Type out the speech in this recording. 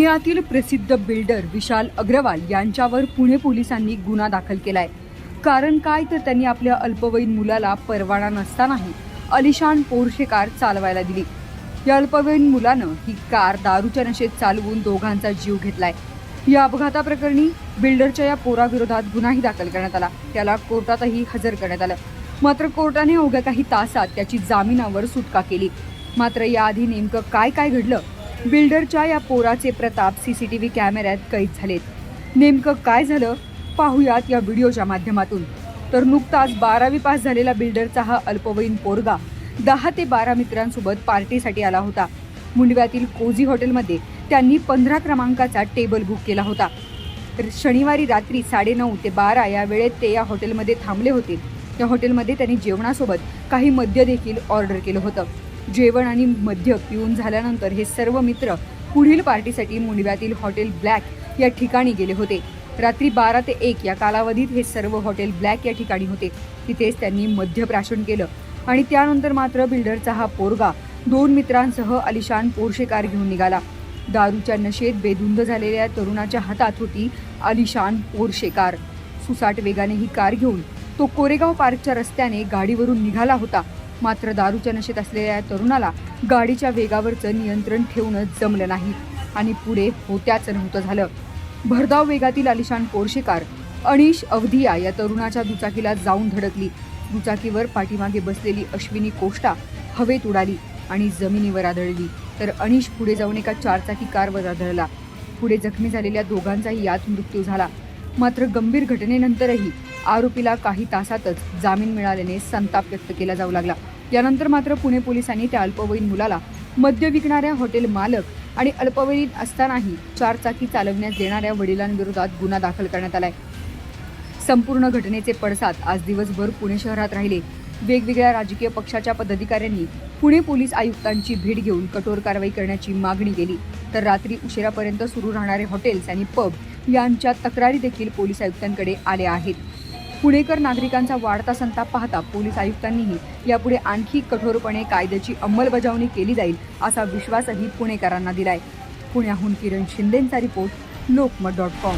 पुण्यातील प्रसिद्ध बिल्डर विशाल अग्रवाल यांच्यावर पुणे पोलिसांनी गुन्हा दाखल केलाय. कारण काय तर त्यांनी आपल्या अल्पवयीन मुलाला परवाना नसतानाही अलिशान पोर्शे कार चालवायला दिली. या अल्पवयीन मुलानं ही कार दारूच्या नशेत चालवून दोघांचा जीव घेतलाय. या अपघाताप्रकरणी बिल्डरच्या या पोराविरोधात गुन्हाही दाखल करण्यात आला. त्याला कोर्टातही हजर करण्यात आलं. मात्र कोर्टाने अवघ्या काही तासात त्याची जामिनावर सुटका केली. मात्र याआधी नेमकं काय काय घडलं बिल्डरच्या या पोराचे प्रताप सी सी टी व्ही कॅमेऱ्यात कैद झालेत. नेमकं काय झालं पाहूयात या व्हिडिओच्या माध्यमातून. तर नुकताच बारावी पास झालेला बिल्डरचा हा अल्पवयीन पोरगा दहा ते बारा मित्रांसोबत पार्टीसाठी आला होता. मुंडव्यातील कोझी हॉटेलमध्ये त्यांनी पंधरा क्रमांकाचा टेबल बुक केला होता. तर शनिवारी रात्री साडेनऊ ते बारा या वेळेत ते या हॉटेलमध्ये थांबले होते. या हॉटेलमध्ये त्यांनी जेवणासोबत काही मद्य देखील ऑर्डर केलं होतं. जेवण आणि मद्य पिऊन झाल्यानंतर हे सर्व मित्र पुढील पार्टीसाठी मुंडव्यातील हॉटेल ब्लॅक या ठिकाणी गेले होते. रात्री बारा ते एक या कालावधीत हे सर्व हॉटेल ब्लॅक या ठिकाणी होते. तिथेच त्यांनी मध्यप्राशन केलं आणि त्यानंतर मात्र बिल्डरचा हा पोरगा दोन मित्रांसह अलिशान पोर्शे कार घेऊन निघाला. दारूच्या नशेत बेधुंद झालेल्या तरुणाच्या हातात होती अलिशान पोर्शे कार. सुसाट वेगाने ही कार घेऊन तो कोरेगाव पार्कच्या रस्त्याने गाडीवरून निघाला होता. मात्र दारूच्या नशेत असलेल्या या तरुणाला गाडीच्या वेगावरचं नियंत्रण ठेवणं जमलं नाही आणि पुढे होत्याच नव्हतं झालं. भरधाव वेगातील आलिशान पोर्शे कार अनिश अवधिया या तरुणाच्या दुचाकीला जाऊन धडकली. दुचाकीवर पाठीमागे बसलेली अश्विनी कोष्टा हवेत उडाली आणि जमिनीवर आदळली. तर अनिश पुढे जाऊन एका चारचाकी कारवर आदळला. पुढे जखमी झालेल्या दोघांचाही यात मृत्यू झाला. मात्र गंभीर घटनेनंतरही आरोपीला काही तासातच जामीन मिळाल्याने संताप व्यक्त केला जाऊ लागला. यानंतर मात्र पुणे पोलिसांनी त्या अल्पवयीन मुलाला मद्य विकणाऱ्या हॉटेल मालक आणि अल्पवयीन असतानाही चारचाकी चालवण्यास देणाऱ्या वडिलांविरोधात गुन्हा दाखल करण्यात आलाय. संपूर्ण घटनेचे पडसाद आज दिवसभर पुणे शहरात राहिले. वेगवेगळ्या राजकीय पक्षाच्या पदाधिकाऱ्यांनी पुणे पोलीस आयुक्तांची भेट घेऊन कठोर कारवाई करण्याची मागणी केली. तर रात्री उशिरापर्यंत सुरू राहणारे हॉटेल्स आणि पब यांच्या तक्रारी देखील पोलीस आयुक्तांकडे आल्या आहेत. पुणेकर नागरिकांचा वाढता संताप पाहता पोलीस आयुक्तांनीही यापुढे आणखी कठोरपणे कायद्याची अंमलबजावणी केली जाईल असा विश्वासही पुणेकरांना दिलाय. पुण्याहून किरण शिंदेंचा रिपोर्ट लोकमत डॉट कॉम.